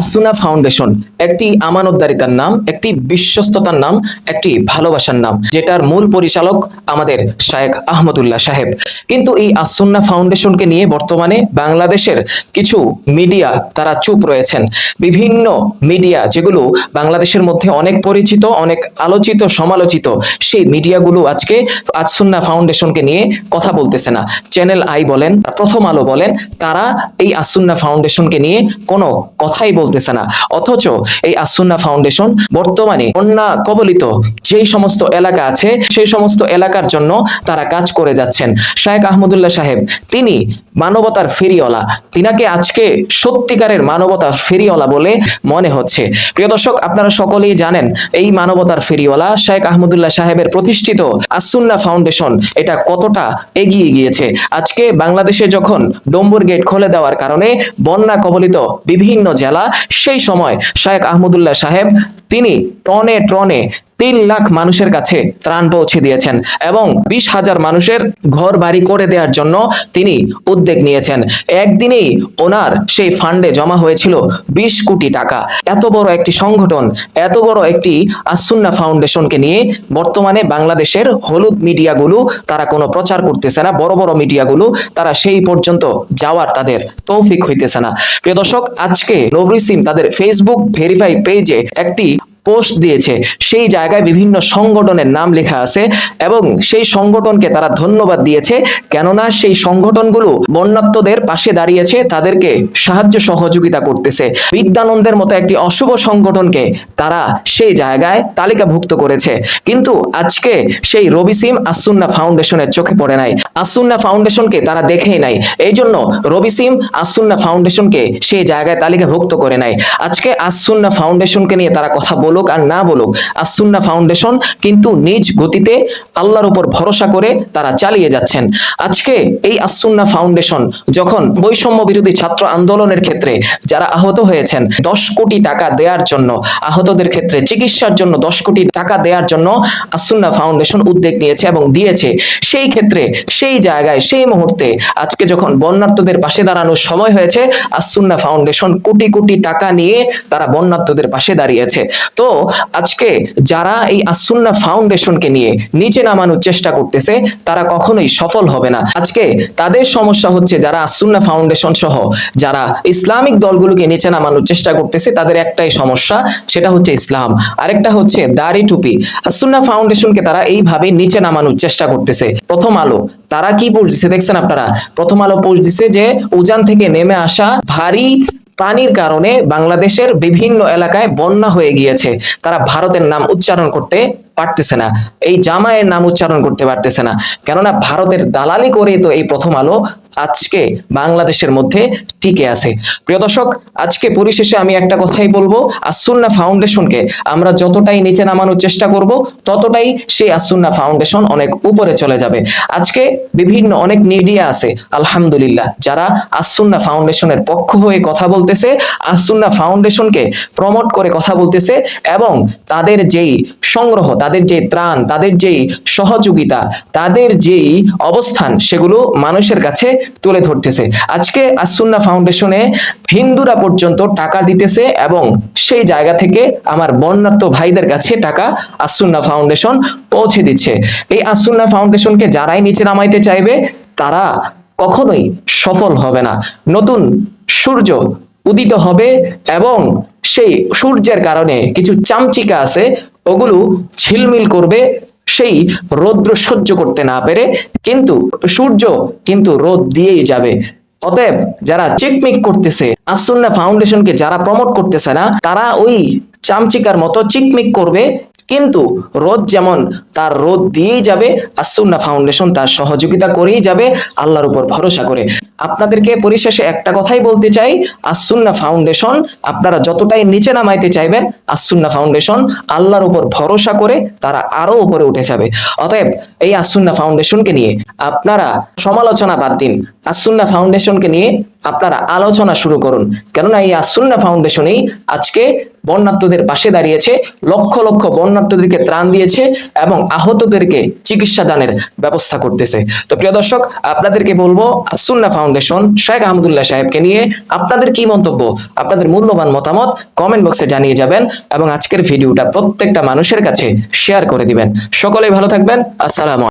Asuna foundation, একটি আমানতদারিতার নাম, একটি বিশ্বস্ততার নাম, একটি ভালোবাসার নাম, যেটার মূল পরিচালক আমাদের শায়েখ আহমদুল্লাহ সাহেব। কিন্তু এই আসুন্না ফাউন্ডেশনকে নিয়ে বর্তমানে বাংলাদেশের কিছু মিডিয়া তারা চুপ রয়েছেন। বিভিন্ন মিডিয়া যেগুলো বাংলাদেশের মধ্যে অনেক পরিচিত, অনেক আলোচিত, সমালোচিত, সেই মিডিয়াগুলো আজকে আসুন্না ফাউন্ডেশনকে নিয়ে কথা বলতেছে না। চ্যানেল আই বলেন, প্রথম আলো বলেন, তারা এই আসুন্না ফাউন্ডেশনকে নিয়ে কোনো কথাই বলতেছে না। অথচ এই আসুন্না ফাউন্ডেশন বর্তমানে বন্যা কবলিত যেই সমস্ত এলাকা আছে, সেই সমস্ত এলাকার জন্য তারা কাজ করে যাচ্ছেন। শায়েখ আহমদুল্লাহ সাহেব, তিনি মানবতার ফেরিওয়ালা। তিনাকে আজকে সত্যিকারের মানবতার ফেরিওয়ালা বলে মনে হচ্ছে। প্রিয় দর্শক, আপনারা সকলেই জানেন, এই মানবতার ফেরিওয়ালা শায়েখ আহমদুল্লাহ সাহেবের প্রতিষ্ঠিত আসুন্না ফাউন্ডেশন এটা কতটা এগিয়ে গিয়েছে। আজকে বাংলাদেশে যখন ডম্বুর গেট খুলে দেওয়ার কারণে বন্যা কবলিত বিভিন্ন জেলা সেই সময় শায়েক আহমদুল্লাহ সাহেব তিনি টনে টনে তিন লাখ মানুষের কাছে ত্রাণ পৌঁছে দিয়েছেন এবং বিশ হাজার মানুষের ঘর বাড়ি করে দেওয়ার জন্য তিনি উদ্যোগ নিয়েছেন। একদিনেই ওনার সেই ফান্ডে জমা হয়েছিল বিশ কোটি টাকা। এত বড় একটি সংগঠন, এত বড় একটি আসুন্না ফাউন্ডেশনকে নিয়ে বর্তমানে বাংলাদেশের হলুদ মিডিয়াগুলো তারা কোনো প্রচার করতেছে না, বড় বড় মিডিয়াগুলো তারা সেই পর্যন্ত যাওয়ার তাদের তৌফিক হইতেছে না। প্রিয় দর্শক, আজকে নবরি সিম তাদের ফেসবুক ভেরিফাই পেজে একটি পোস্ট দিয়েছে। সেই জায়গায় বিভিন্ন সংগঠনের নাম লেখা আছে এবং সেই সংগঠনকে তারা ধন্যবাদ দিয়েছে। কেননা সেই সংগঠনগুলো বন্যাত্মদের পাশে দাঁড়িয়েছে, তাদেরকে সাহায্য সহযোগিতা করতেছে। বিদ্যানন্দের মতো একটি অশুভ সংগঠনকে তারা সেই জায়গায় তালিকাভুক্ত করেছে। কিন্তু আজকে সেই রবিসিম আসুন্না ফাউন্ডেশনের চোখে পড়ে নাই। আসুন্না ফাউন্ডেশনকে তারা দেখেই নাই। এই জন্য রবি রবিসিম আসুন্না ফাউন্ডেশনকে সেই জায়গায় তালিকাভুক্ত করে নাই। আজকে আসুন্না ফাউন্ডেশনকে নিয়ে তারা কথা বলুক আর না বলুক, আসুন্না ফাউন্ডেশন কিন্তু নিজ গতিতে আল্লাহর উপর ভরসা করে তারা চালিয়ে যাচ্ছেন। আজকে এই আসুন্না ফাউন্ডেশন যখন বৈষম্য বিরোধী ছাত্র আন্দোলনের ক্ষেত্রে যারা আহত হয়েছেন, দশ কোটি টাকা দেওয়ার জন্য, আহতদের ক্ষেত্রে চিকিৎসার জন্য দশ কোটি টাকা দেওয়ার জন্য আসুন্না ফাউন্ডেশন উদ্যোগ নিয়েছে এবং দিয়েছে। সেই ক্ষেত্রে, সেই জায়গায়, সেই মুহূর্তে আজকে যখন বন্যার্থদের পাশে দাঁড়ানোর সময় হয়েছে আসুন্না ফাউন্ডেশন কোটি কোটি টাকা নিয়ে তারা বন্যার্থদের পাশে দাঁড়িয়েছে। তো আজকে যারা এই আসুন্না ফাউন্ডেশনকে নিয়ে নিচে নামানোর চেষ্টা করতেছে, তারা কখনোই সফল হবে না। আজকে তাদের সমস্যা হচ্ছে যারা আসুন্না ফাউন্ডেশন সহ যারা ইসলামিক দলগুলোকে নিচে নামানোর চেষ্টা করতেছে, তাদের একটাই সমস্যা, সেটা হচ্ছে ইসলাম। আরেকটা হচ্ছে দাড়ি টুপি। আসুন্না ফাউন্ডেশনকে তারা এইভাবে নিচে নামানোর চেষ্টা করতেছে। প্রথম আলো, তারা কি পোস্ট দিছে? দেখছেন আপনারা? প্রথম আলো পোস্ট দিছে যে উজান থেকে নেমে আসা ভারী পানির কারণে বাংলাদেশের বিভিন্ন এলাকায় বন্যা হয়ে গিয়েছে। তারা ভারতের নাম উচ্চারণ করতে পারতেছে না। এই জামায়ের নাম উচ্চারণ করতে পারতেছে না। কেননা ভারতের দালালি করে তো এই প্রথম আলো আজকে বাংলাদেশের মধ্যে টিকে আছে। প্রিয় দর্শক, আজকে পরিশেষে আমি একটা কথাই বলব আসুন্না ফাউন্ডেশনকে আমরা যতটাই নিচে নামানোর চেষ্টা করব, ততটাই সেই আসুন্না ফাউন্ডেশন অনেক উপরে চলে যাবে। আজকে বিভিন্ন অনেক মিডিয়া আছে, আলহামদুলিল্লাহ, যারা আসুন্না ফাউন্ডেশনের পক্ষ হয়ে কথা বলতেছে আসুন্না ফাউন্ডেশনকে প্রমোট করে কথা বলতেছে এবং তাদের যেই সংগ্রহ তাদের যে ত্রাণ, তাদের যেই সহযোগিতা, তাদের যেই অবস্থান, সেগুলো মানুষের কাছে তুলে ধরতেছে। আজকে আসুন্না ফাউন্ডেশনে হিন্দুরা পর্যন্ত টাকা দিতেছে এবং সেই জায়গা থেকে আমার বন্যার্থ ভাইদের কাছে টাকা আসুন্না ফাউন্ডেশন পৌঁছে দিচ্ছে। এই আসুন্না ফাউন্ডেশনকে যারাই নিচে নামাইতে চাইবে, তারা কখনোই সফল হবে না। নতুন সূর্য উদিত হবে এবং সেই সূর্যের কারণে কিছু চামচিকা আছে ওগুলো ঝিলমিল করবে, সেই রৌদ্র সহ্য করতে না পেরে কিন্তু সূর্য কিন্তু রোদ দিয়েই যাবে। অতএব যারা চিকমিক করতেছে আসুন্না ফাউন্ডেশনকে যারা প্রমোট করতেছে না, তারা ওই চামচিকার মতো চিকমিক করবে কিন্তু রোদ যেমন তার রোদ দিয়েই যাবে আসুন্না ফাউন্ডেশন তার সহযোগিতা করেই যাবে, আল্লাহর উপর ভরসা করে। আপনাদেরকে পরিশেষে একটা কথাই বলতে চাই আসুন্না ফাউন্ডেশন আপনারা যতটাই নিচে নামাইতে চাইবেন আসুন্না ফাউন্ডেশন আল্লাহর উপর ভরসা করে তারা আরও উপরে উঠে যাবে। অতএব এই আসুন্না ফাউন্ডেশনকে নিয়ে আপনারা সমালোচনা বাদ দিন। আসুন্না ফাউন্ডেশনকে নিয়ে আপনারা আলোচনা শুরু করুন। কেননা এই আসুন্না ফাউন্ডেশনেই আজকে বন্যার্থদের পাশে দাঁড়িয়েছে, লক্ষ লক্ষ বন্যার্থদেরকে ত্রাণ দিয়েছে এবং আহতদেরকে চিকিৎসা দানের ব্যবস্থা করতেছে। তো প্রিয় দর্শক, আপনাদেরকে বলব, সুন্না ফাউন্ডেশন শেখ আহমদুল্লাহ সাহেবকে নিয়ে আপনাদের কি মন্তব্য, আপনাদের মূল্যবান মতামত কমেন্ট বক্সে জানিয়ে যাবেন এবং আজকের ভিডিওটা প্রত্যেকটা মানুষের কাছে শেয়ার করে দিবেন। সকলেই ভালো থাকবেন। আসসালামু